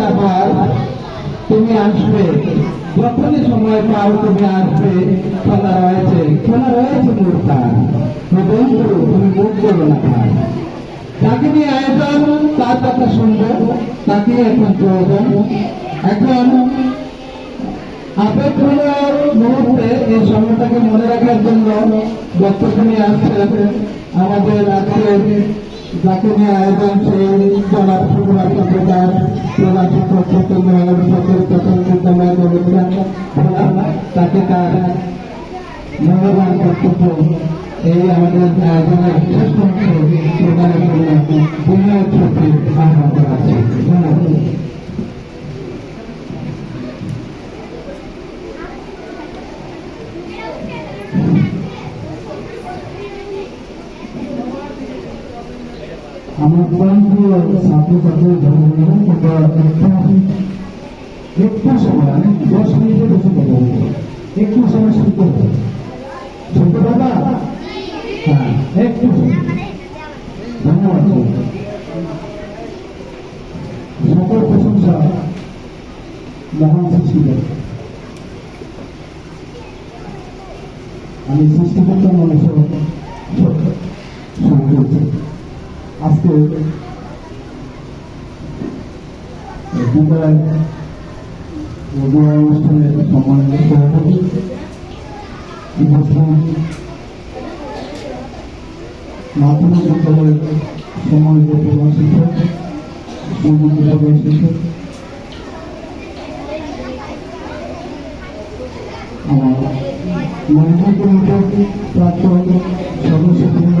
না পার তুমি আসবে। যখনই সময় পাও তুমি আসবে। খেলা রয়েছে। খেলা রয়েছে মূর্তার বন্ধু, তুমি মুখ করো না পার তাকে নিয়ে আয়োজন, তার কথা শুনব। তাকে এখন প্রয়োজন। এখন আবেগগুলোর মুহূর্তে এই সময়টাকে মনে রাখার জন্য বক্তব্য নিয়ে আমাদের আজকের যাকে নিয়ে আয়োজন সেই জনাব সুকুমার চন্দ্রদার প্রধান শিক্ষক চট্টগ্রাম সরকারি প্রাথমিক বিদ্যালয় বলেছেন তাকে তার মূল্যবান বক্তব্য এই আমাদের আয়োজনের শেষ অংশ ধন্যবাদ। আমার প্রান্তীয় ছাত্রছাত্রী ধর্মগুলো তোমরা একটু সময়, আমি দশ মিনিটের বেশি কথা বলব। একটু সময় শুনতে হবে শুনতে পারবা? হ্যাঁ একটু। ধন্যবাদ সকল প্রশংসা মহান সৃষ্টিদের আমি সৃষ্টিকর্তা মানুষের শুরু করছি আজকে বিদ্যালয় বিবাহ অনুষ্ঠানের সম্মানিত সভাপতি মাধ্যমিক বিদ্যালয়ের সম্মানিত প্রধান শিক্ষক বিভাগের শিক্ষক, আমার কমিটির প্রাক্তন সদস্যবৃন্দ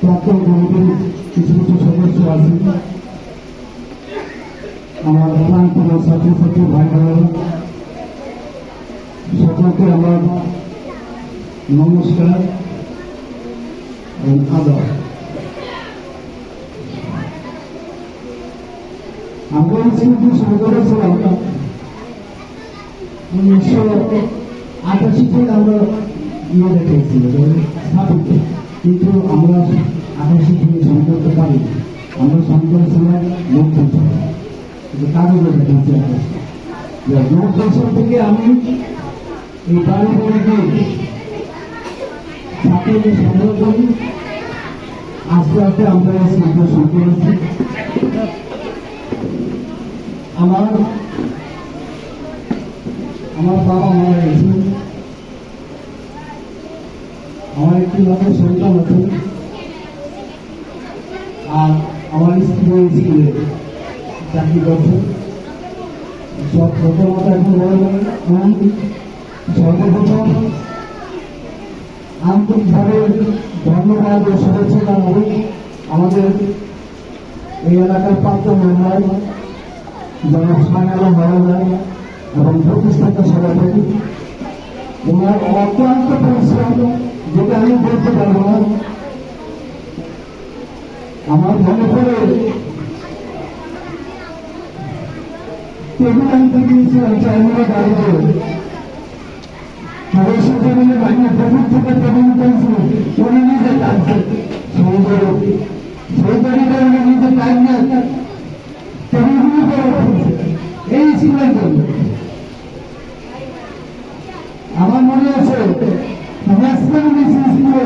প্রাক্তন কমিটির কিছু কিছু সদস্য আছে আমার প্রাণপ্রিয় ছাত্রছাত্রী ভাই বোনেরা, সকলকে আমার নমস্কার আদর। আমরা স্কুলটি শুরু করেছিলাম আমরা স্থাপিত। কিন্তু আমরা আটাশি থেকে শুরু করতে পারি আমরা শুরু করেছিলাম নব্বই সালে কিন্তু কাগজে রেখেছি আটাশি নব্বই সাল থেকে আমি এই বাড়ি গিয়ে ছাত্রদের সংগ্রহ করি। আস্তে আস্তে আমরা এই স্কুলটা শুরু আমার আমার বাবা মারা গেছে মাত্র সন্তান আছে আর আমার স্ত্রী স্কুলে চাকরি করছে সব প্রথমত এখন বড় সর্বপ্রথম আন্তরিকভাবে ধন্যবাদ ও শুভেচ্ছা জানাব আমাদের এই এলাকার প্রাপ্ত যারা সাংগালো মারা যায় এবং প্রতিষ্ঠাতা সভাপতি। ওনার অক্লান্ত পরিশ্রম যেটা আমি বলতে পারব না, আমার মনে পড়ে টেবিল আনতে গিয়েছিলাম চাইনিয়া গাড়িতে তাদের সাথে মিলে করে এই ছিলেন আমার মনে আছে ন্যাশনাল মিশন স্কুলে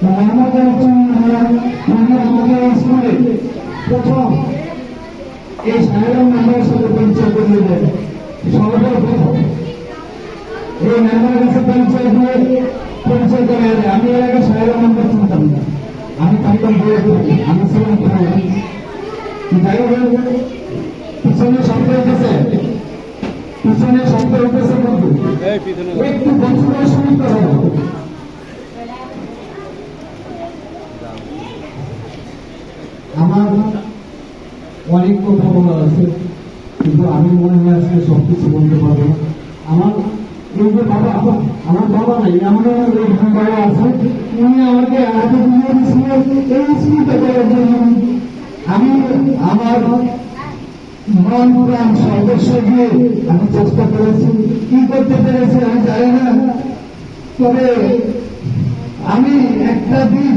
আমাদের আমাকে স্কুলে প্রথম এই সাহেবের মেম্বারের সাথে পরিচয় করিয়ে দেয় সর্বপ্রথম এই মেম্বারের কাছে পরিচয় দিয়ে পরিচয় করে আমি এর আগে সাহেবের মেম্বার চিনতাম না আমি থাকতাম বইয়ে আমি ছিলাম যাই হোক পিছনে শব্দ উঠেছে পিছনে শব্দ উঠেছে শুনতে হবে আমার অনেক কথা বলার আছে, কিন্তু আমি মনে হয় আজকে সব কিছু বলতে পারব আমার এই যে বাবা, আমার বাবা নাই, আমার বাবা আছে, উনি আমাকে আগে দিয়ে দিয়েছিলেন, এই স্কুলটা করার আমি আমার মন প্রাণ সর্বস্ব দিয়ে আমি চেষ্টা করেছি। কি করতে পেরেছি আমি জানি না। তবে আমি একটা দিন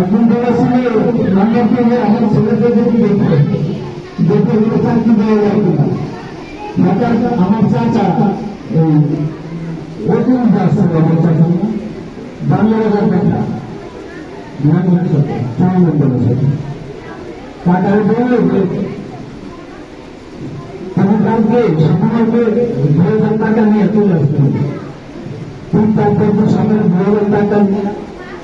একজন বলেছিল নাম্বার দিয়ে আমার ছেলেকে যদি দেখে দেখে। হলে চাকরি দেওয়া যাবে না? ঢাকার আমার চাচা ওজন যাচ্ছে আমার চাচা। বাংলাদেশের দেখা চন্দ্রের সাথে আমি হাজার টাকা নিয়ে চলে আসতাম ঠিক তারপর হাজার টাকা নিয়ে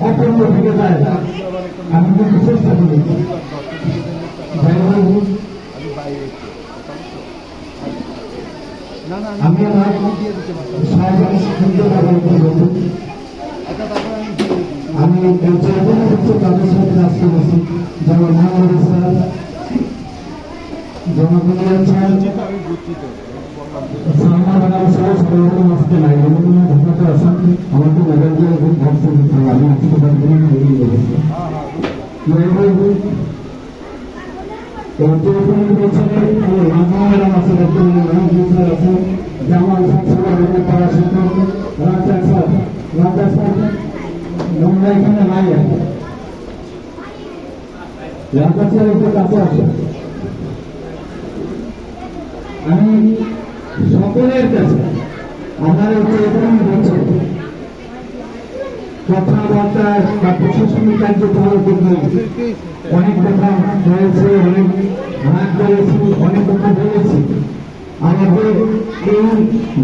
অপূর্ণ থেকে যায় আমি কিন্তু চেষ্টা হোক, আমি আমার সহযোগী সুন্দর ব্যবহার করব আমি কিছু তাদের সাথে কাজ করেছি যেমন স্যার জনগণের স্যার নাই আমাকে মেডাল দিয়ে এবং ভর্তি দিতে হবে আমি আসতে পারব না বেরিয়ে গেছি হ্যাঁ হ্যাঁ বুঝতে আমি সকলের কাছে আমার হচ্ছে এরকম বলছে কথাবার্তা বা প্রশাসনিক কার্যক্রমের জন্য অনেক কথা হয়েছে অনেক ভাগ করেছি, অনেক কথা বলেছি। আমাদের এই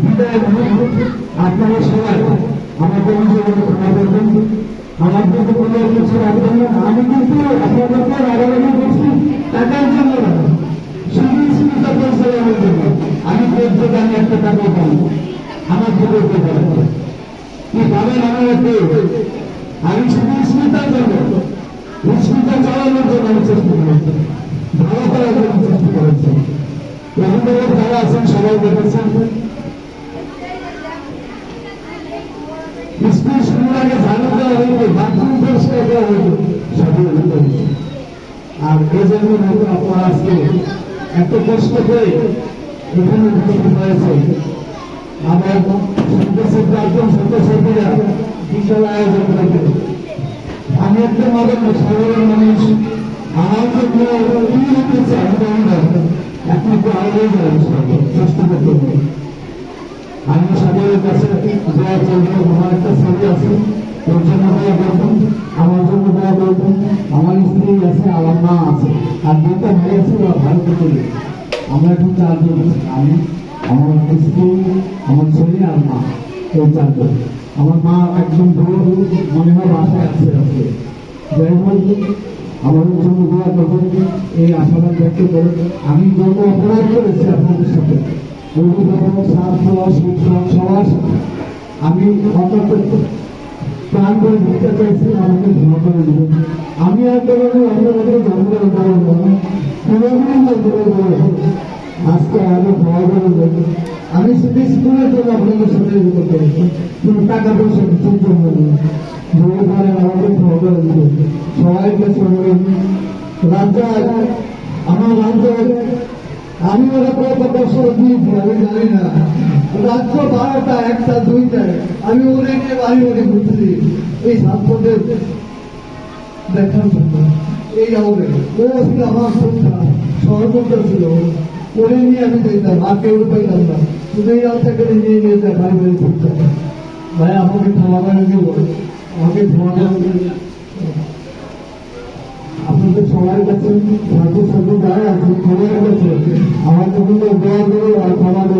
বিদায় আপনারা সবাই আমাদের নিজের ক্ষমা করবেন। আমার যদি কোনো কিছু রাখবেন না। আমি কিন্তু আপনাদেরকে আগামী করছি টাকার জন্য না শুধু স্মৃতা পরিচালনার জন্য আমি প্রত্যেক আমি একটা টাকা পাবো আমার জীবন পাবো কি পাবেন আমার একটু আমি শুধু স্মৃতার জন্য। স্মৃতা চালানোর জন্য আমি চেষ্টা করেছি। ভালো করার জন্য চেষ্টা করেছি। রবীন্দ্রনাথ যারা আছেন, সবাই দেখেছেন। আর এই জন্য আপনারা আজকে এত কষ্ট করে এখানে উপস্থিত হয়েছে আমার ছাত্রছাত্রী একজন ছাত্রছাত্রীরা বিশাল আয়োজন করবে আমি একটা মদন সাধারণ মানুষ। আমার জন্য কি হতে চাই আমি জানি একমাত্র আগে চেষ্টা আমি সাগরের কাছে আমার একটা ছবি আছে, ওর জন্য করবেন আমার জন্য দোয়া আমার স্ত্রী আছে, আমার মা আছে। আর দুটো ভাই আছে, ওরা চলে আমরা এখন চারজন আছি। আমি, আমার স্ত্রী আমার ছেলে আর মা। এই চারজন। আমার মা একদম বড় মনে হয় বাসায় আছে আছে যাই হোক আমাদের জন্য দোয়া করবেন, এই আশাবাদ ব্যক্ত করে আমি যত অপরাধ করেছি আপনাদের সাথে, অভিভাবক ছাত্র শিক্ষক সবার আমি প্রাণ করে দিতে চাইছি, আমাকে করে দেবেন। আমি আর তোমাকে অন্যভাবে জন্মের উপরে বলব কোনোদিন জন্মের উপরে আজকে আমি দেবো আমি শুধু স্কুলের জন্য আপনাদের সাথে এগুলো করেছি কিন্তু টাকা পয়সা কিছুর জন্য নয় জোরে করে আমাকে ক্ষমা করে দেবেন সবাই কাছে অনুরোধ রাজ্য আমার রাজ্য আমি ওরা কত বছর দিয়েছি, আমি জানি না। রাত্র বারোটা, একটা দুইটায় আমি ওদেরকে বাড়ি বাড়ি ঘুরতেছি এই ছাত্রদের দেখার জন্য। এই ও ছিল আমার সন্ধ্যা সহযোগিতা ছিল। ওরে নিয়ে আমি যেতাম কেউ না। শুধু এই রাস্তা করে নিয়ে নিয়ে বাড়ি ঘুরতাম ভাই, আমাকে ক্ষমা করে দিব আমাকে করে দিন। আপনাদের কাছে কাছে আমার জন্য দোয়া করো।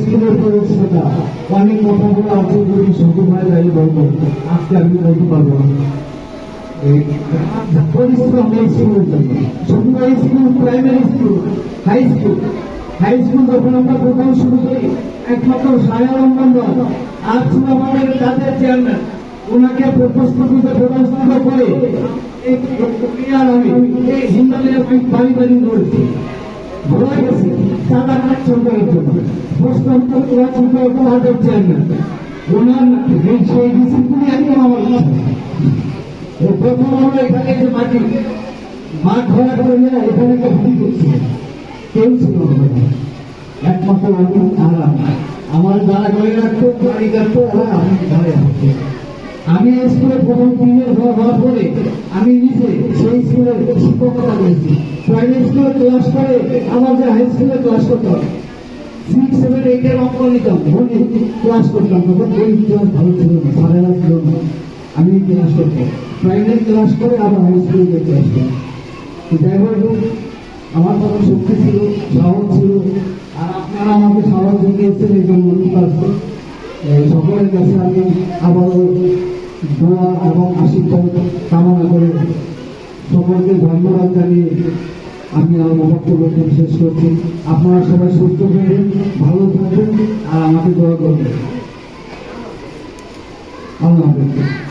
স্কুলের পরিচ্ছন্নতা। অনেক কথাগুলো আছে যদি শুধু হয় তাই বলব আজকে আমি বলতে পারব না। এই পরিশ্রম এই স্কুলের জন্য। এই school primary school high school high school যখন আমরা প্রথম শুরু করি, একমাত্র সায়ন মেম্বার আর ছিল আমাদের চেয়ারম্যান ভোলা গেছে চাঁদা কাটছেন করার জন্য প্রস্তাব করা ছিল হাজার চেয়ারম্যান ওনার সেই ডিসিপ্লিন একদম আমার প্রথম আমরা এখানে যে মাটি মাঠ ভরা করে নিয়ে এখানে ভুল করছি কেউ ছিল না একমাত্র আমি আর আমার যারা রাখতো, বাড়ি ওরা আমি ঘরে রাখতো আমি স্কুলে প্রথম তিনের ঘর হওয়ার পরে আমি নিজে সেই স্কুলে শিক্ষকতা করেছি। প্রাইমারি স্কুলে ক্লাস করে আমার যে হাই স্কুলে ক্লাস করতাম সিক্স সেভেন এইটের অঙ্ক নিতাম। ধরে ক্লাস করতাম, তখন ওই ক্লাস ভালো ছিল না সাড়ে ছিল না। আমি ক্লাস করতাম। প্রাইমারি ক্লাস করে আবার হাই স্কুলে ক্লাস করতাম। যাই হোক, আমার তখন শক্তি ছিল, সাহস ছিল। আর আপনারা আমাকে সাহস জুগিয়েছেন এই জন্য সকলের কাছে আমি আবারও দোয়া এবং আশীর্বাদ কামনা করে সকলকে ধন্যবাদ জানিয়ে আমি আমার বক্তব্য শেষ করছি। আপনারা সবাই সুস্থ থাকবেন, ভালো থাকবেন আর আমাকে দোয়া করবেন। আল্লাহ হাফেজ।